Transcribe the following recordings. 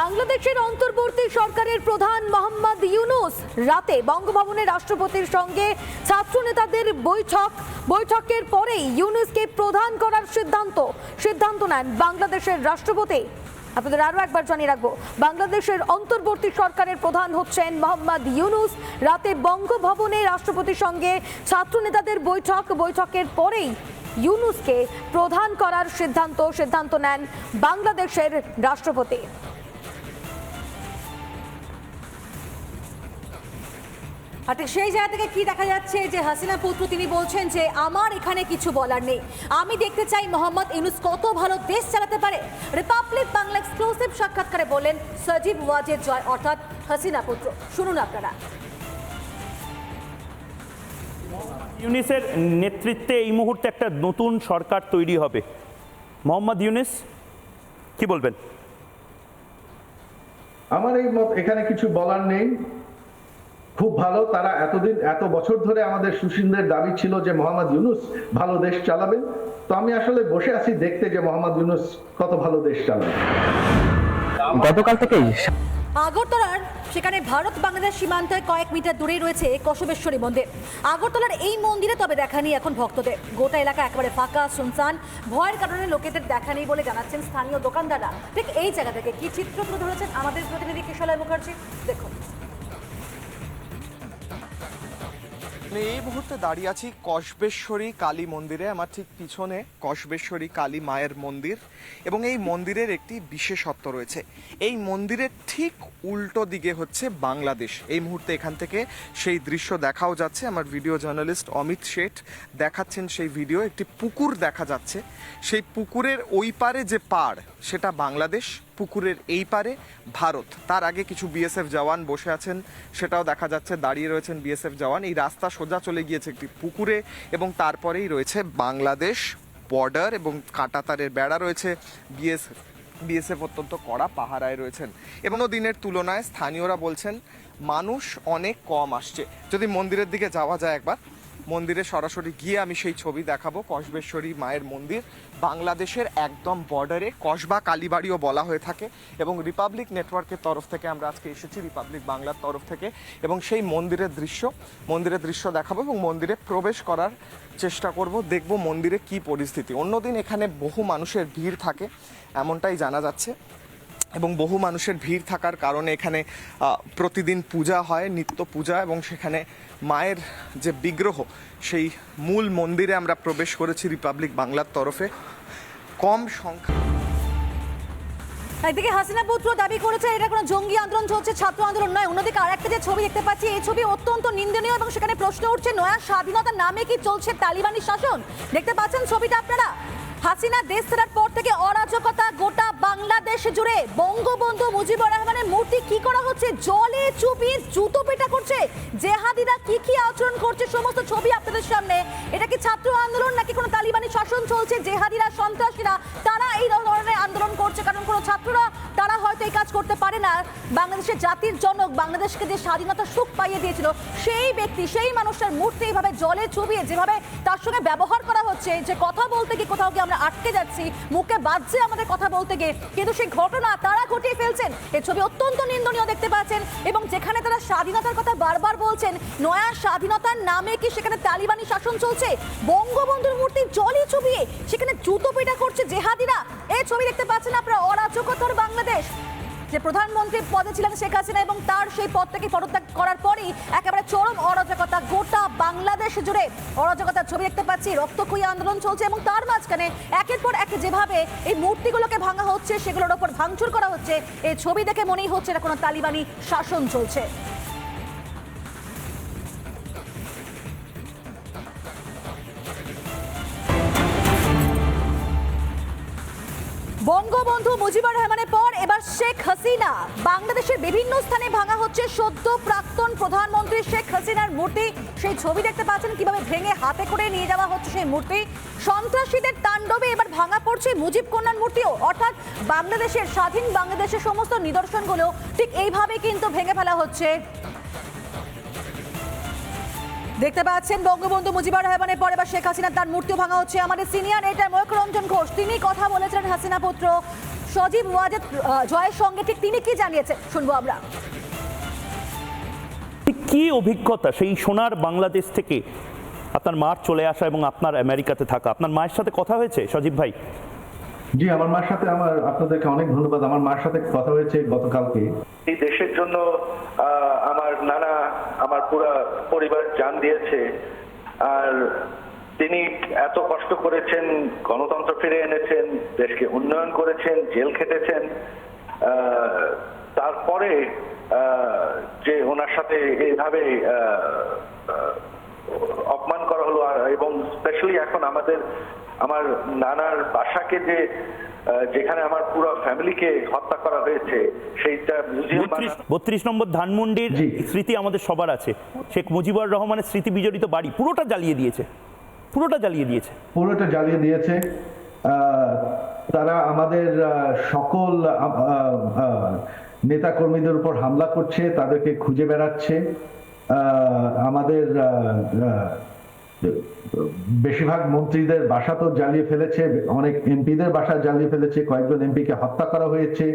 বাংলাদেশের অন্তর্বর্তী সরকারের প্রধান মোহাম্মদ ইউনুস রাতে বঙ্গভবনে রাষ্ট্রপতির সঙ্গে ছাত্র নেতাদের বৈঠক। বৈঠকের পরেই ইউনুসকে প্রধান করার সিদ্ধান্ত। সিদ্ধান্ত নেন বাংলাদেশের রাষ্ট্রপতি। আপনাদের আরও একবার জানিয়ে রাখব, বাংলাদেশের অন্তর্বর্তী সরকারের প্রধান হচ্ছেন মোহাম্মদ ইউনুস। রাতে বঙ্গভবনে রাষ্ট্রপতির সঙ্গে ছাত্র নেতাদের বৈঠক। বৈঠকের পরেই ইউনুসকে প্রধান করার সিদ্ধান্ত। সিদ্ধান্ত নেন বাংলাদেশের রাষ্ট্রপতি। আর সেই জায়গা থেকে কি দেখা যাচ্ছে যে হাসিনা পুত্র তিনি বলছেন যে আমার এখানে কিছু বলার নেই। আমি দেখতে চাই মোহাম্মদ ইউনুস কত ভালো দেশ চালাতে পারে। রিপাবলিক বাংলা এক্সক্লুসিভ সাক্ষাৎকারে বলেন সজীব ওয়াজেদ জয় অর্থাৎ হাসিনা পুত্র। শুনুন আপনারা। ইউনিসের নেতৃত্বে এই মুহূর্তে একটা নতুন সরকার তৈরি হবে। মোহাম্মদ ইউনিস কি বলবেন? আমার এই মত এখানে কিছু বলার নেই। খুব ভালো তারা এতদিন এত বছর ধরে আমাদের সুশীলদের দাবি ছিল যে মোহাম্মদ ইউনুস ভালো দেশ চালাবেন। তো আমি আসলে বসে আছি দেখতে যে মোহাম্মদ ইউনুস কত ভালো দেশ চালাবে গতকাল থেকেই আগরতলার সেখানে ভারত বাংলাদেশ সীমান্তে কয়েক মিটার দূরেই রয়েছে কসবেশ্বরী মন্দির। আগরতলার এই মন্দিরে তবে দেখা নেই এখন ভক্তদের। গোটা এলাকা একেবারে ফাঁকা শুনসান ভয়ের কারণে লোকেদের দেখা নেই বলে জানাচ্ছেন স্থানীয় দোকানদাররা। ঠিক এই জায়গা থেকে কি চিত্র তুলে ধরেছেন আমাদের প্রতিনিধি কিশোলয় মুখার্জি? দেখুন। আমি এই মুহূর্তে দাঁড়িয়ে আছি কসবেশ্বরী কালী মন্দিরে, আমার ঠিক পিছনে কসবেশ্বরী কালী মায়ের মন্দির এবং এই মন্দিরের একটি বিশেষত্ব রয়েছে। এই মন্দিরের ঠিক উল্টো দিকে হচ্ছে বাংলাদেশ। এই মুহূর্তে এখান থেকে সেই দৃশ্য দেখাও যাচ্ছে। আমার ভিডিও জার্নালিস্ট অমিত শেঠ দেখাচ্ছেন সেই ভিডিও। একটি পুকুর দেখা যাচ্ছে। সেই পুকুরের ওই পারে যে পাড়, সেটা বাংলাদেশ। পুকুরের এই পারে ভারত। তার আগে কিছু বিএসএফ জওয়ান বসে আছেন, সেটাও দেখা যাচ্ছে। দাঁড়িয়ে রয়েছেন বিএসএফ জওয়ান। এই রাস্তা সোজা চলে গিয়েছে একটি পুকুরে এবং তারপরেই রয়েছে বাংলাদেশ বর্ডার এবং কাঁটাতারের বেড়া রয়েছে। বিএসএফ বিএসএফ অত্যন্ত কড়া পাহারায় রয়েছেন। এবং দিনের তুলনায় স্থানীয়রা বলছেন, মানুষ অনেক কম আসছে। যদি মন্দিরের দিকে যাওয়া যায় একবার। মন্দিরে সরাসরি গিয়ে আমি সেই ছবি দেখাবো। কসবেশ্বরী মায়ের মন্দির। বাংলাদেশের একদম বর্ডারে কসবা, কালীবাড়িও বলা হয়ে থাকে এবং রিপাবলিক নেটওয়ার্কের তরফ থেকে আমরা আজকে এসেছি রিপাবলিক বাংলার তরফ থেকে। এবং সেই মন্দিরের দৃশ্য মন্দিরের দৃশ্য দেখাবো এবং মন্দিরে প্রবেশ করার চেষ্টা করব। দেখব মন্দিরে কি পরিস্থিতি। অন্যদিন এখানে বহু মানুষের ভিড় থাকে, এমনটাই জানা যাচ্ছে। এবং বহু মানুষের ভিড় থাকার কারণে এখানে প্রতিদিন পূজা হয়, নিত্য পূজা এবং সেখানে মায়ের যে বিগ্রহ, সেই মূল মন্দিরে আমরা প্রবেশ করেছি রিপাবলিক বাংলার তরফে। কম সংখ্যা একদিকে হাসিনা পুত্র দাবি করেছে, এটা কোনো জঙ্গি আন্দোলন চলছে, ছাত্র আন্দোলন নয়। অন্যদিকে আরেকটা যে ছবি দেখতে পাচ্ছি, এই ছবি অত্যন্ত নিন্দনীয় এবং সেখানে প্রশ্ন উঠছে, নয়া স্বাধীনতার নামে কি চলছে তালিবানি শাসন? দেখতে পাচ্ছেন ছবিটা আপনারা। হাসিনা দেশ ছাড়ার পর থেকে অরাজকতা গোটা বাংলাদেশ জুড়ে। বঙ্গবন্ধু মুজিবুর রহমানের মূর্তি কি করা হচ্ছে? জলে চুপিয়ে জুতো পেটা করছে। জেহাদিরা কি কি আচরণ করছে? সমস্ত ছবি আপনাদের সামনে। এটা কি ছাত্র আন্দোলন নাকি কোনো তালিবানি শাসন চলছে? জেহাদিরা সন্ত্রাসীরা তারা এই ধরনের আন্দোলন করছে। কারণ কোনো ছাত্ররা, তারা হয়তো এই কাজ করতে পারে না। বাংলাদেশের জাতির জনক, বাংলাদেশকে যে স্বাধীনতা সুখ পাইয়ে দিয়েছিল, সেই ব্যক্তি, সেই মানুষটার মূর্তি এইভাবে জলে চুবিয়ে যেভাবে তার সঙ্গে ব্যবহার করা হচ্ছে, যে কথা বলতে গিয়ে কোথাও গিয়ে আমরা আটকে যাচ্ছি। মুখে বাজছে আমাদের কথা বলতে গিয়ে। কিন্তু সেই ঘটনা তারা ঘটিয়ে ফেলছেন। এ ছবি অত্যন্ত নিন্দনীয় দেখতে পাচ্ছেন এবং যেখানে তারা স্বাধীনতার কথা বারবার বলছেন, নয়া স্বাধীনতার নামে কি সেখানে তালিবানি শাসন চলছে? বঙ্গবন্ধুর মূর্তি জলে ছবিয়ে সেখানে জুতো পেটা করছে জেহাদিরা। এই ছবি দেখতে পাচ্ছেন আপনারা, অরাজকতার বাংলাদেশ। যে প্রধানমন্ত্রী পদে ছিলেন শেখ হাসিনা এবং তার সেই পদ থেকে পদত্যাগ করার পরই একেবারে চরম অরাজকতা, গোটা বাংলাদেশ জুড়ে অরাজকতার ছবি দেখতে পাচ্ছি। রক্তক্ষয়ী আন্দোলন চলছে এবং তার মাঝখানে একের পর এক যেভাবে এই মূর্তিগুলোকে ভাঙা হচ্ছে, সেগুলোর ওপর ভাঙচুর করা হচ্ছে, এই ছবি দেখে মনেই হচ্ছে না কোনো তালিবানি শাসন চলছে। বঙ্গবন্ধু মুজিবুর রহমানের পর এবার শেখ হাসিনা। বাংলাদেশের বিভিন্ন স্থানে ভাঙা হচ্ছে সদ্য প্রাক্তন প্রধানমন্ত্রী শেখ হাসিনার মূর্তি। সেই ছবি দেখতে পাচ্ছেন কীভাবে ভেঙে হাতে করে নিয়ে যাওয়া হচ্ছে সেই মূর্তি। সন্ত্রাসীদের তাণ্ডবে এবার ভাঙা পড়ছে মুজিব কন্যার মূর্তিও। অর্থাৎ বাংলাদেশের, স্বাধীন বাংলাদেশের সমস্ত নিদর্শনগুলো ঠিক এইভাবে কিন্তু ভেঙে ফেলা হচ্ছে। দেখতে পাচ্ছেন বঙ্গবন্ধু মুজিবুর রহমানের পরে বা শেখ হাসিনা, তার মূর্তিও ভাঙা হচ্ছে আমাদের সিনিয়র এটা ময়ূররঞ্জন ঘোষ। তিনি কথা বলেছিলেন হাসিনা পুত্র সজীব ওয়াজেদ জয়ের সঙ্গে। ঠিক তিনি কি জানিয়েছেন? শুনব আমরা। কি অভিজ্ঞতা সেই সোনার বাংলাদেশ থেকে আপনার মার চলে আসা এবং আপনার আমেরিকাতে থাকা। আপনার মায়ের সাথে কথা হয়েছে সজীব ভাই? জি, আমার মার সাথে আমার আপনাদেরকে অনেক ধন্যবাদ। আমার মার সাথে কথা হয়েছে গতকালকে। এই দেশের জন্য আমার নানা, আমার পুরো পরিবার জান দিয়েছে। আর তিনি এত কষ্ট করেছেন, গণতন্ত্র ফিরে এনেছেন, দেশকে উন্নয়ন করেছেন, জেল খেটেছেন। তারপরে যে ওনার সাথে এইভাবে আহ, আহ, অপমান করা হলো আর এবং স্পেশালি এখন আমাদের আমার নানার বাসাকে যে যেখানে আমার পুরো ফ্যামিলিকে হত্যা করা হয়েছে সেইটা মিউজিয়াম বত্রিশ নম্বর ধানমন্ডির। স্মৃতি আমাদের সবার আছে। শেখ মুজিবুর রহমানের স্মৃতি বিজড়িত বাড়ি পুরোটা জ্বালিয়ে দিয়েছে। পুরোটা জ্বালিয়ে দিয়েছে। পুরোটা জ্বালিয়ে দিয়েছে। তারা আমাদের সকল নেতা কর্মীদের উপর হামলা করছে তাদেরকে খুঁজে বেড়াচ্ছে। আমাদের বেশিরভাগ মন্ত্রীদের বাসা তো জ্বালিয়ে ফেলেছে, অনেক এমপিদের বাসা জ্বালিয়ে ফেলেছে, কয়েকজন এমপিকে হত্যা করা হয়েছে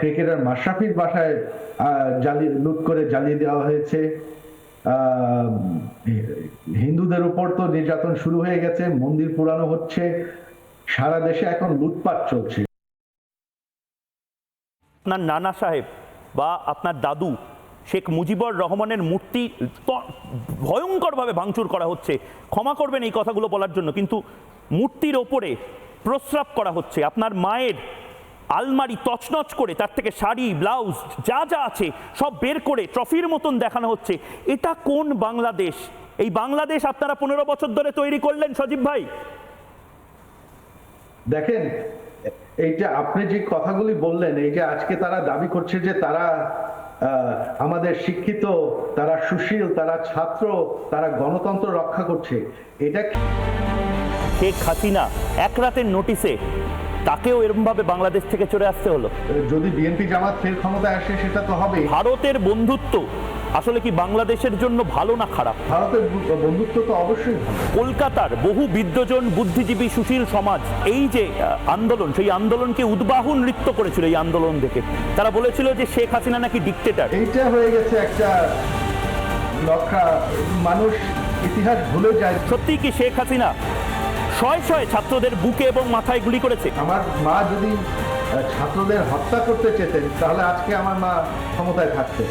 ক্রিকেটার মাশরাফির বাসায় জ্বালিয়ে, লুট করে জ্বালিয়ে দেওয়া হয়েছে হিন্দুদের উপর তো নির্যাতন শুরু হয়ে গেছে, মন্দির পুরানো হচ্ছে, সারা দেশে এখন লুটপাট চলছে। আপনার নানা সাহেব বা আপনার দাদু শেখ মুজিবুর রহমানের মূর্তি ভয়ঙ্করভাবে ভাঙচুর করা হচ্ছে। ক্ষমা করবেন এই কথাগুলো বলার জন্য, কিন্তু মূর্তির ওপরে প্রস্রাব করা হচ্ছে। আপনার মায়ের আলমারি তছনছ করে, তার থেকে শাড়ি, ব্লাউজ, যা যা আছে, সব বের করে ট্রফির মতন দেখানো হচ্ছে। এটা কোন বাংলাদেশ? এই বাংলাদেশ আপনারা পনেরো বছর ধরে তৈরি করলেন, সজীব ভাই? দেখেন, এইটা আপনি যে কথাগুলি বললেন, এই যে আজকে তারা দাবি করছে যে তারা আমাদের শিক্ষিত তারা সুশীল তারা ছাত্র তারা গণতন্ত্র রক্ষা করছে। এটা কি- শেখ হাসিনা এক রাতের নোটিসে তাকেও এরমভাবে বাংলাদেশ থেকে চলে আসতে হলো। যদি বিএনপি জামাত ফের ক্ষমতায় আসে সেটা তো হবে। ভারতের বন্ধুত্ব আসলে কি বাংলাদেশের জন্য ভালো না খারাপ? ভারতের বন্ধুত্ব তো অবশ্যই কলকাতার বহু বিদ্যজন বুদ্ধিজীবী সুশীল সমাজ এই যে আন্দোলন সেই আন্দোলনকে উদ্বাহু নৃত্য করেছিল এই আন্দোলন দেখে। তারা বলেছিল যে শেখ হাসিনা নাকি ডিকটেটার এইটা হয়ে গেছে একটা লক্ষা মানুষ ইতিহাস ভুলে যায়। সত্যি কি শেখ হাসিনা শয়ে শয়ে ছাত্রদের বুকে এবং মাথায় গুলি করেছে? আমার মা যদি ছাত্রদের হত্যা করতে চেতেন তাহলে আজকে আমার মা ক্ষমতায় থাকতেন।